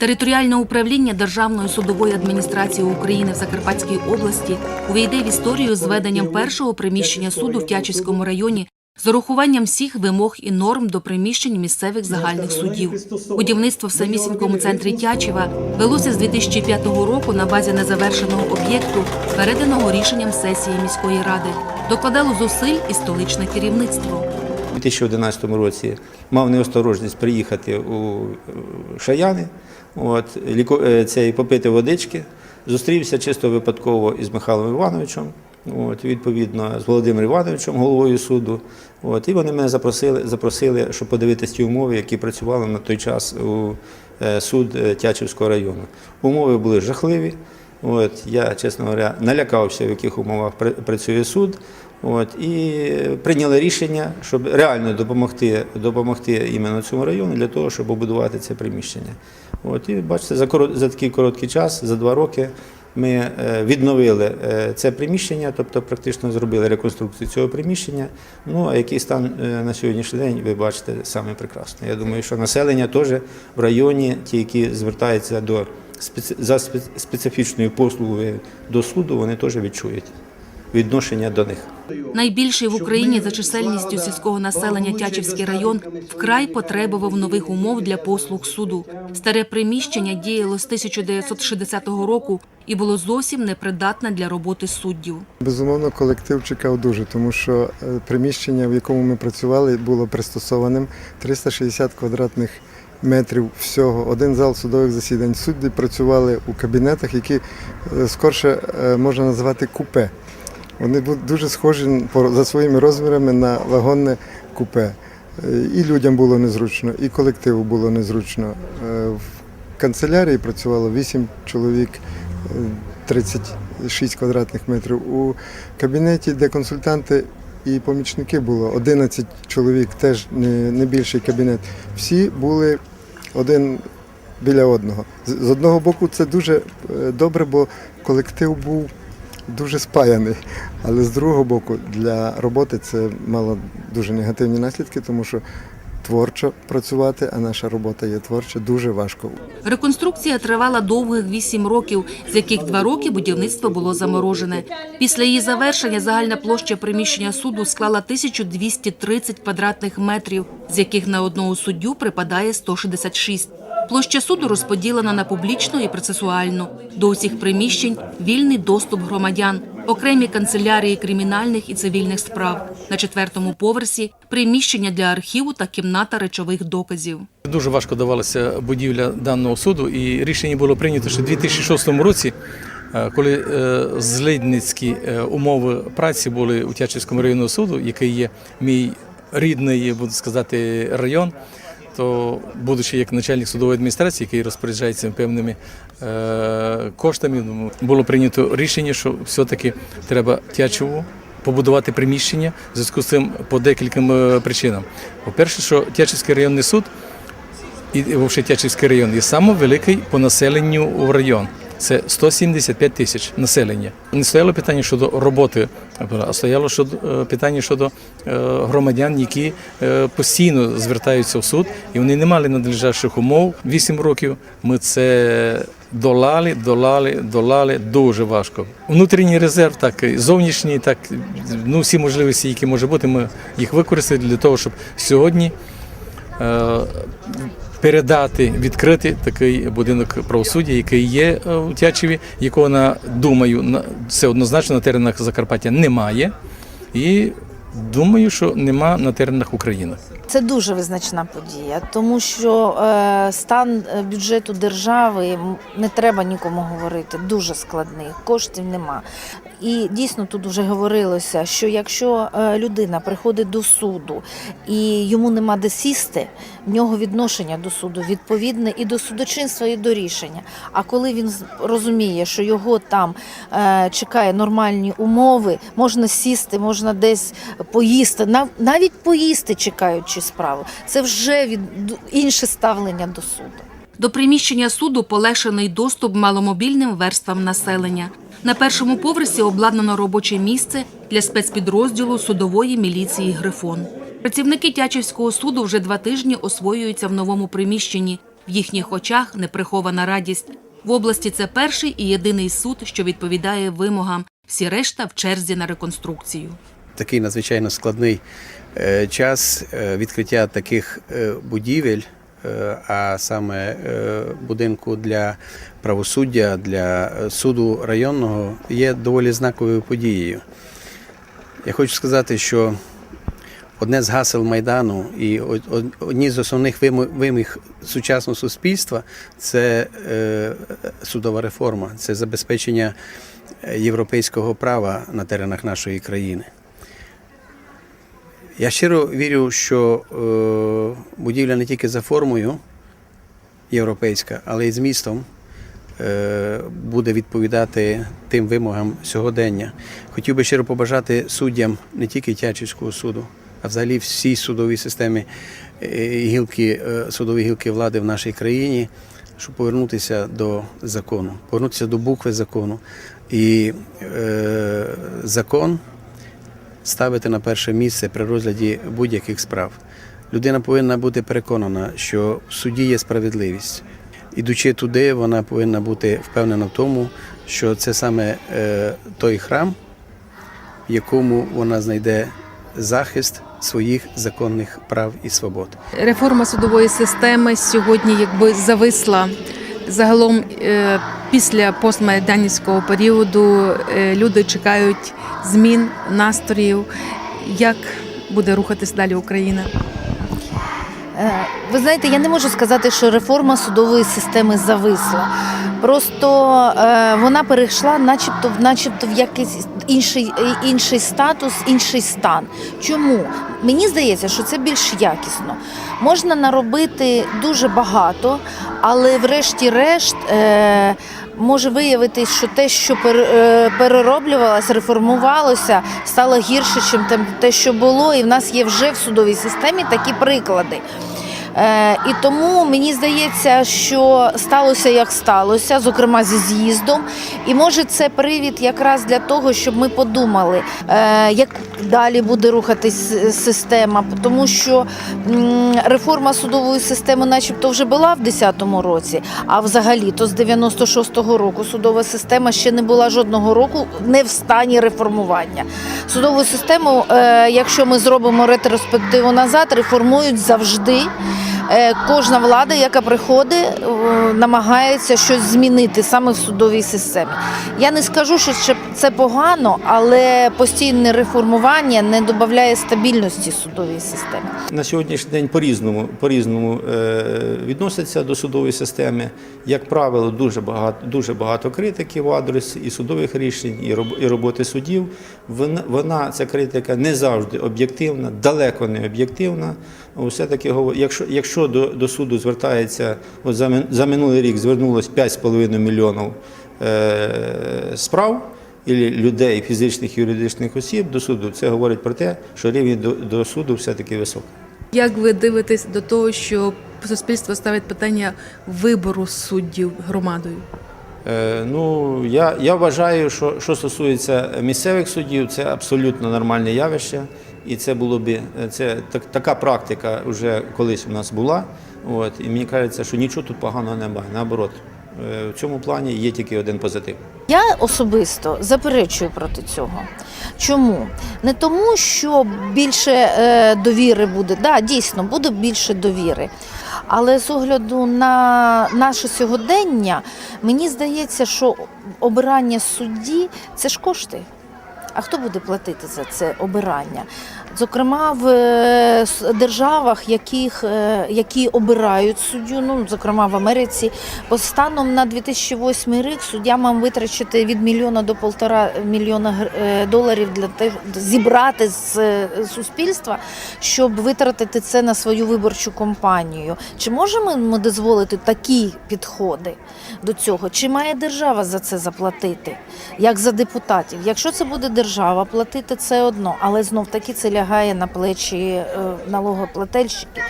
Територіальне управління Державної судової адміністрації України в Закарпатській області увійде в історію з веденням першого приміщення суду в Тячівському районі з урахуванням всіх вимог і норм до приміщень місцевих загальних судів. Будівництво в самісінькому центрі Тячева велося з 2005 року на базі незавершеного об'єкту, переданого рішенням сесії міської ради. Докладало зусиль і столичне керівництво. У 2011 році мав неосторожність приїхати у е, Шаяни, от, ліко- е, це, і попити водички. Зустрівся чисто випадково із Михайлом Івановичем, от, відповідно, з Володимиром Івановичем, головою суду. От, і вони мене запросили, запросили, щоб подивитися ті умови, які працювали на той час у е, суд Тячівського району. Умови були жахливі. От, я, чесно говоря, налякався, в яких умовах працює суд. От, і прийняли рішення, щоб реально допомогти, допомогти іменно цьому району для того, щоб побудувати це приміщення. От, і бачите, за, корот, за такий короткий час, за два роки, ми е, відновили е, це приміщення, тобто практично зробили реконструкцію цього приміщення. Ну, а який стан е, на сьогоднішній день, ви бачите саме прекрасно. Я думаю, що населення теж в районі, ті, які звертаються до за специфічною послугою до суду, вони теж відчують відношення до них. Найбільший в Україні за чисельністю сільського населення Тячівський район вкрай потребував нових умов для послуг суду. Старе приміщення діяло з 1960 року і було зовсім непридатне для роботи суддів. Безумовно, колектив чекав дуже, тому що е, приміщення, в якому ми працювали, було пристосованим 360 квадратних метрів всього. Один зал судових засідань. Судді працювали у кабінетах, які е, скорше е, можна назвати купе. Вони були дуже схожі за своїми розмірами на вагонне купе. Е, І людям було незручно, і колективу було незручно. Е, В канцелярії працювало 8 чоловік, е, 36 квадратних метрів. У кабінеті, де консультанти і помічники було 11 чоловік, теж не, більший кабінет. Всі були один біля одного. З одного боку, це дуже е, добре, бо колектив був дуже спаяний. Але з другого боку, для роботи це мало дуже негативні наслідки, тому що творчо працювати, а наша робота є творча, дуже важко. Реконструкція тривала довгих вісім років, з яких два роки будівництво було заморожене. Після її завершення загальна площа приміщення суду склала 1230 квадратних метрів, з яких на одного суддю припадає 166. Площа суду розподілена на публічну і процесуальну. До усіх приміщень вільний доступ громадян, окремі канцелярії кримінальних і цивільних справ. На четвертому поверсі приміщення для архіву та кімната речових доказів. Дуже важко давалася будівля даного суду, і рішення було прийнято ще у 2006 році, е, коли е, злидницькі е, умови праці були у Тячівському районному суду, який є мій рідний, буду сказати, район. То, будучи як начальник судової адміністрації, який розпоряджається певними е, коштами, ну, було прийнято рішення, що все-таки треба Тячеву побудувати приміщення в зв'язку з цим по декільком е, причинам. По-перше, що Тячівський районний суд і взагалі Тячівський район є самий великий по населенню в район. Це 175 тисяч населення. Не стояло питання щодо роботи, а стояло щодо е, питання щодо е, громадян, які е, постійно звертаються в суд, і вони не мали надлежащих умов. Вісім років ми це долали, долали, долали дуже важко. Внутрішній резерв, так і зовнішній, так ну всі можливості, які може бути, ми їх використали для того, щоб сьогодні передати, відкрити такий будинок правосуддя, який є е, у Тячеві, якого на думаю, це однозначно на теренах Закарпаття немає. І думаю, що нема на теренах України. Це дуже визначна подія, тому що е, стан е, бюджету держави не треба нікому говорити. Дуже складний, коштів нема. І дійсно тут вже говорилося, що якщо е, людина приходить до суду і йому нема де сісти, в нього відношення до суду відповідне і до судочинства, і до рішення. А коли він розуміє, що його там чекає нормальні умови, можна сісти, можна десь поїсти, нав- навіть поїсти чекаючи справу. Це вже від інше ставлення до суду. До приміщення суду полегшений доступ маломобільним верствам населення. На першому поверсі обладнано робоче місце для спецпідрозділу судової міліції Грифон. Працівники Тячівського суду вже два тижні освоюються в новому приміщенні. В їхніх очах неприхована радість. В області це перший і єдиний суд, що відповідає вимогам. Всі решта в черзі на реконструкцію. такий надзвичайно складний час е, відкриття таких е, будівель, е, а саме е, будинку для правосуддя, для е, суду районного, є доволі знаковою подією. Я хочу сказати, що одне з гасел Майдану і од- од- одні з основних вимо- вимог сучасного суспільства це е, судова реформа, це забезпечення е, європейського права на теренах нашої країни. Я щиро вірю, що е, будівля не тільки за формою європейська, але й змістом е, буде відповідати тим вимогам сьогодення. Хотів би щиро побажати суддям не тільки Тячівського суду, а взагалі всій судовій системі е, гілки, судової гілки влади в нашій країні, щоб повернутися до закону, повернутися до букви закону. І е, закон ставити на перше місце при розгляді будь-яких справ. Людина повинна бути переконана, що в суді є справедливість. Ідучи туди, вона повинна бути впевнена в тому, що це саме е, той храм, в якому вона знайде захист своїх законних прав і свобод. Реформа судової системи сьогодні якби зависла. Загалом е, після постмайданівського періоду е, люди чекають змін настроїв. Як буде рухатись далі Україна? Е, Ви знаєте, я не можу сказати, що реформа судової системи зависла. Просто е, вона перейшла, начебто, начебто в якийсь інший, інший статус, інший стан. Чому? Мені здається, що це більш якісно. Можна наробити дуже багато, але врешті-решт. Е, Може виявитись, що те, що е, перероблювалося, реформувалося, стало гірше, ніж те, що було, і в нас є вже в судовій системі такі приклади. Е, і тому мені здається, що сталося як сталося, зокрема зі з'їздом. І може це привід якраз для того, щоб ми подумали, е, як далі буде рухатись система, тому що реформа судової системи, начебто, вже була в 2010 році, а взагалі то з 96-го року судова система ще не була жодного року не в стані реформування. Судову систему, е, якщо ми зробимо ретроспективу назад, реформують завжди. Е, Кожна влада, яка приходить, е, намагається щось змінити саме в судовій системі. Я не скажу, що це- погано, але постійне реформування не додає стабільності судовій системі. На сьогоднішній день по-різному, по-різному е, відносяться до судової системи. Як правило, дуже багато, дуже багато критики в адрес і судових рішень, і роботи суддів. Вона, вона, ця критика, не завжди об'єктивна, далеко не об'єктивна. Все-таки, якщо, якщо до, до суду звертається, от за, за минулий рік звернулось 5,5 мільйонів е, справ, і людей, фізичних і юридичних осіб до суду, це говорить про те, що рівень до, до суду все-таки високий. Як ви дивитесь до того, що суспільство ставить питання вибору суддів громадою? Е, Ну, я, я вважаю, що що стосується місцевих судів, це абсолютно нормальне явище, і це було б це так, така практика вже колись у нас була. От, і мені кажеться, що нічого тут поганого немає. Наоборот, е, в цьому плані є тільки один позитив. Я особисто заперечую проти цього. Чому? Не тому, що більше е, довіри буде. Да, дійсно, буде більше довіри. Але з огляду на наше сьогодення, мені здається, що обирання судді це ж кошти. А хто буде платити за це обирання? Зокрема, в е, державах, яких, е, які обирають суддю, ну зокрема в Америці, по станом на 2008 рік суддя мав витрачати від мільйона до полтора мільйона е, доларів для те, зібрати з суспільства, щоб витратити це на свою виборчу кампанію. Чи можемо ми дозволити такі підходи до цього? Чи має держава за це заплатити, як за депутатів? Якщо це буде держава платити, це одно, але знов таки це лягає на плечі е, налогоплательщиків.